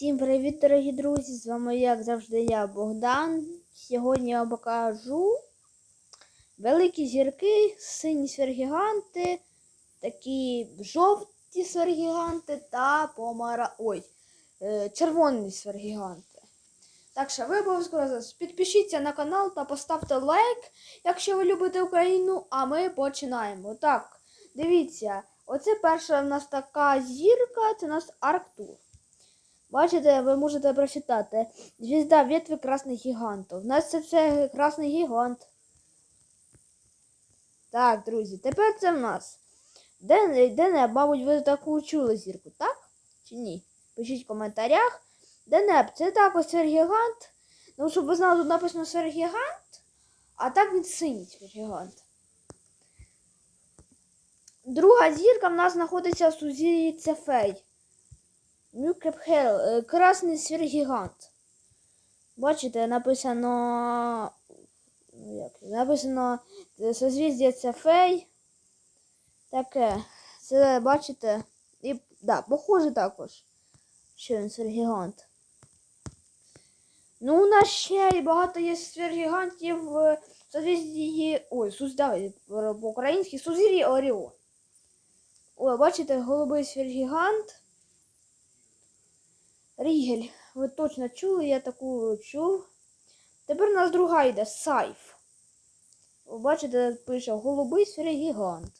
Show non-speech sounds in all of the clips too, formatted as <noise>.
Всім привіт, дорогі друзі! З вами, як завжди, я Богдан. Сьогодні я вам покажу великі зірки, сині сверхгіганти, такі жовті сверхгіганти та помара... Ой, е, червоні сверхгіганти. Так що ви обов'язково підпишіться на канал та поставте лайк, якщо ви любите Україну, а ми починаємо. Так, дивіться, оце перша в нас така зірка, це у нас Арктур. Бачите, ви можете прочитати. Звізда ветви красних гігантів. У нас це все красний гігант. Так, друзі, тепер це в нас. Де, де неб, мабуть, ви таку чули зірку, так? Чи ні? Пишіть в коментарях. Денеп, це також сверхгігант. Ну, щоб ви знали, тут написано сверхгігант, а так він синій сверхгігант. Друга зірка в нас знаходиться в сузір'ї Цефей. Нюкепхел, е, красний сверхгігант. Бачите, написано. ну, Як, написано е, созвіздя Цефей. Таке. Це бачите. І, да, похоже також. Що він сверхгігант. Ну, у нас ще багато є сверхгігантів в созвіздії. Ой, суз, давай, по-українськи сузір'ї Оріон. Ой, бачите, голубий сверхгігант. Рігель. Ви точно чули, я таку чув. Тепер у нас друга йде Сайф. Ви бачите, пише голубий сверхгігант.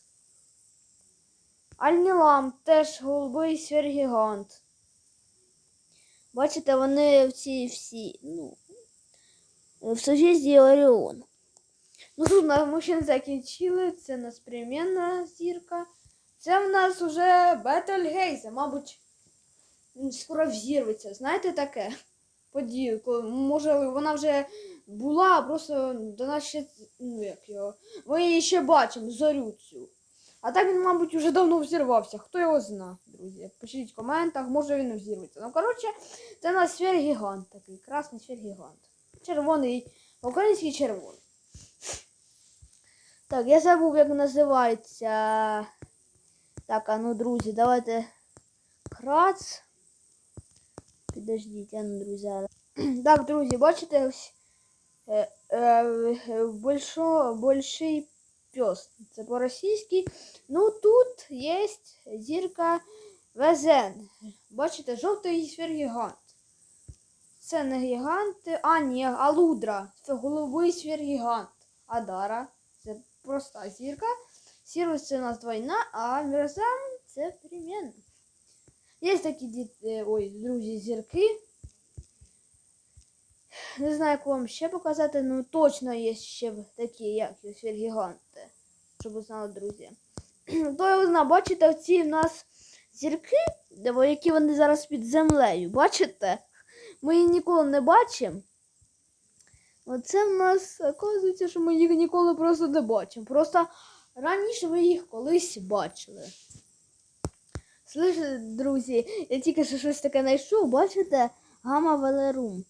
Альнілам теж голубий сверхгігант. Бачите, вони всі всі, ну, в сусідстві Оріон. Ну, тут ми ще не закінчили. Це у нас перемінна зірка. Це в нас уже Бетельгейзе, мабуть скоро взірветься. Знаєте таке? Подію, може, вона вже була, а просто до нас ще. Ну як його. Ми її ще бачимо, зорю цю. А так він, мабуть, вже давно взірвався. Хто його зна, друзі? Пишіть в коментах, може він взірветься. Ну, коротше, це у нас сфергігант такий, красний сфергігант. Червоний, український червоний. Так, я забув, як називається. Так, а ну, друзі, давайте. Крац. Ну, друзі. <clears throat> Так, друзі, бачите ось е, е, большо, больший пес. Це по-російськи. Ну тут є зірка Везен. Бачите, жовтий сфергігант. Це не гігант, а ні, алудра. Це головий сфергігант. Адара. Це проста зірка. Сірус це у нас двойна, а Мірзан це перемінна. Є такі діти, ой, друзі, зірки. Не знаю, як вам ще показати, ну точно є ще такі, як сфергіганти. Щоб ви знали, друзі. <clears throat> То я знаю, бачите, ці в нас зірки, які вони зараз під землею. Бачите? Ми їх ніколи не бачимо. Оце в нас, оказується, що ми їх ніколи просто не бачимо. Просто раніше ми їх колись бачили. Слухайте, друзі, я тільки що щось таке знайшов, бачите, гама Велерум.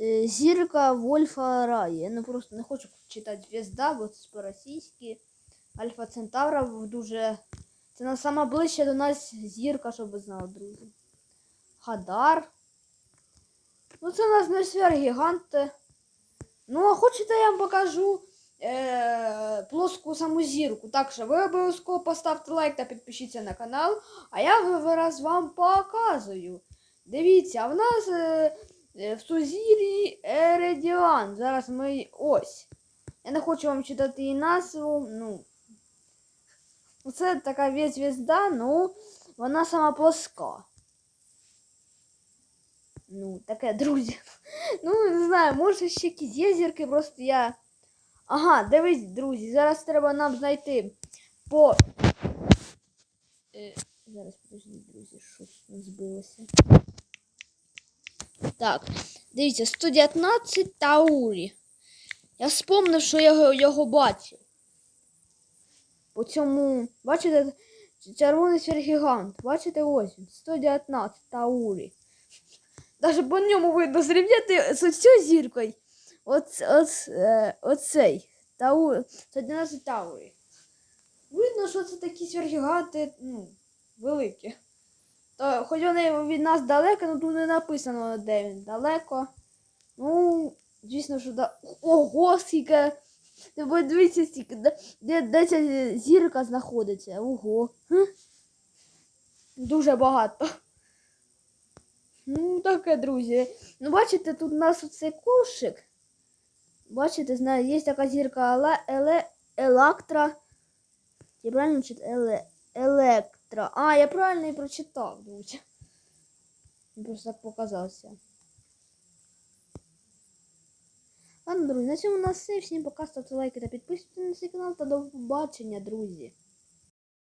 Е, Зірка Вольфа Раї. Я не просто не хочу читати звізда, бо це по-російськи. Альфа Центавра дуже. Це на сама ближче до нас зірка, щоб ви знали, друзі. Хадар. Ну, це у нас не сверхгіганти. Ну, а хочете, я вам покажу е, плоску саму зірку. Так що ви обов'язково поставте лайк та підпишіться на канал. А я зараз вам показую. Дивіться, в нас е, в Сузір'ї Ередіан. Зараз ми ось. Я не хочу вам читати її назву. Ну, це така звізда, ну, вона сама плоска. Ну, таке, друзі. <laughs> Ну, не знаю, може ще якісь є зірки, просто я. Ага, дивись, друзі, зараз треба нам знайти по. Е, зараз подождіть, друзі, щось не збилося. Так, дивіться, 119 Таурі. Я вспомнив, що я його, бачив. По цьому, бачите, червоний сверхгігант. Бачите, ось він, 119 Таурі. Даже по ньому видно зрівняти з цю зіркою. Оц, оц, е, оцей. Тау, це 11 Таурі. Видно, що це такі сверхгіганти, ну, великі. То, хоч вони від нас далеко, але тут не написано, де він далеко. Ну, звісно, що да. Ого, скільки. Ти подивіться, скільки, де, де, ця зірка знаходиться. Ого. Хм. Дуже багато. Ну, таке, друзі. Ну, бачите, тут у нас оцей ковшик. Бачите, знаю, є така зірка еле, еле, електра. Я правильно читаю? Еле, електра. А, я правильно і прочитав, друзі. Просто так показався. Ладно, друзі, на цьому у нас все. Всім пока, ставте лайки та підписуйтесь на цей канал та до побачення, друзі.